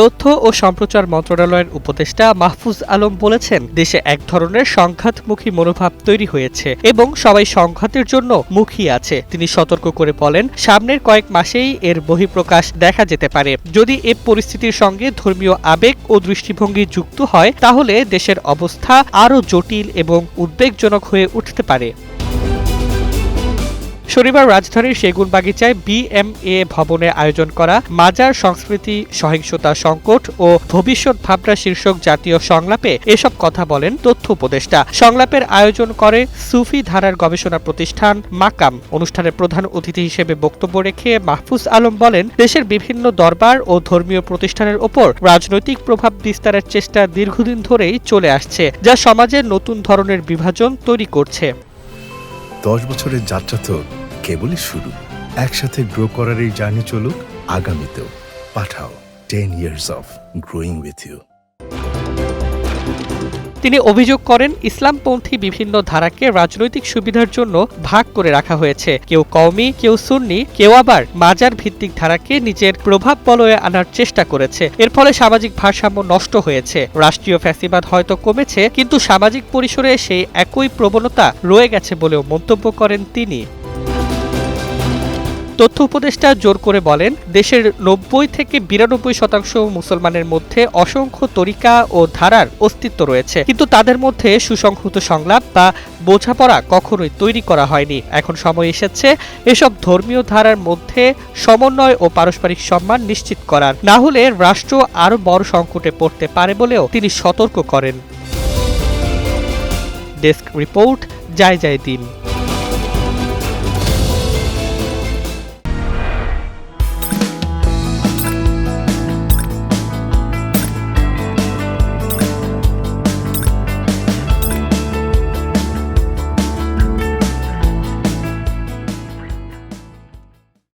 তথ্য ও সম্প্রচার মন্ত্রণালয়ের উপদেষ্টা মাহফুজ আলম বলেছেন, দেশে এক ধরনের সংঘাতমুখী মনোভাব তৈরি হয়েছে এবং সবাই সংঘাতের জন্য মুখিয়ে আছে। তিনি সতর্ক করে বলেন, সামনের কয়েক মাসেই এর বহিঃপ্রকাশ দেখা যেতে পারে। যদি এ পরিস্থিতির সঙ্গে ধর্মীয় আবেগ ও দৃষ্টিভঙ্গি যুক্ত হয়, তাহলে দেশের অবস্থা আরও জটিল এবং উদ্বেগজনক হয়ে উঠতে পারে। শনিবার রাজধানীর সেগুনবাগিচায় বিএমএ ভবনে আয়োজন করা মাজার সংস্কৃতি সহিংসতা সংকট ও ভবিষ্যৎ ভাবনা শীর্ষক জাতীয় সংলাপে এসব কথা বলেন তথ্য উপদেষ্টা। সংলাপের আয়োজন করে সুফি ধারার গবেষণা প্রতিষ্ঠান মাকাম। অনুষ্ঠানের প্রধান অতিথি হিসেবে বক্তব্য রেখে মাহফুজ আলম বলেন, দেশের বিভিন্ন দরবার ও ধর্মীয় প্রতিষ্ঠানের ওপর রাজনৈতিক প্রভাব বিস্তারের চেষ্টা দীর্ঘদিন ধরেই চলে আসছে, যা সমাজের নতুন ধরনের বিভাজন তৈরি করছে। দশ বছরের যাত্রা তো কেবলই শুরু। একসাথে গ্রো করার এই জার্নি চলুক, আগামীতেও। Pathao ten years of growing with you তিনি অভিযোগ করেন, ইসলামপন্থী বিভিন্ন ধারাকে রাজনৈতিক সুবিধার জন্য ভাগ করে রাখা হয়েছে। কেউ কওমি, কেউ সুন্নি, কেউ আবার মাজার ভিত্তিক ধারাকে নিজের প্রভাব বলয়ে আনার চেষ্টা করেছে। এর ফলে সামাজিক ভারসাম্য নষ্ট হয়েছে। রাষ্ট্রীয় ফ্যাসিবাদ হয়তো কমেছে, কিন্তু সামাজিক পরিসরে সেই একই প্রবণতা রয়ে গেছে বলেও মন্তব্য করেন তিনি। তথ্য উপদেষ্টা জোর করে বলেন, দেশের নব্বই থেকে বিরানব্বই শতাংশ মুসলমানের মধ্যে অসংখ্য তরিকা ও ধারার অস্তিত্ব রয়েছে। কিন্তু তাদের মধ্যে সুসংহত সংলাপ বা বোঝাপড়া কখনোই তৈরি করা হয়নি। এখন সময় এসেছে এসব ধর্মীয় ধারার মধ্যে সমন্বয় ও পারস্পরিক সম্মান নিশ্চিত করার। না হলে রাষ্ট্র আরও বড় সংকটে পড়তে পারে বলেও তিনি সতর্ক করেন। ডেস্ক রিপোর্ট যায় যায় দিন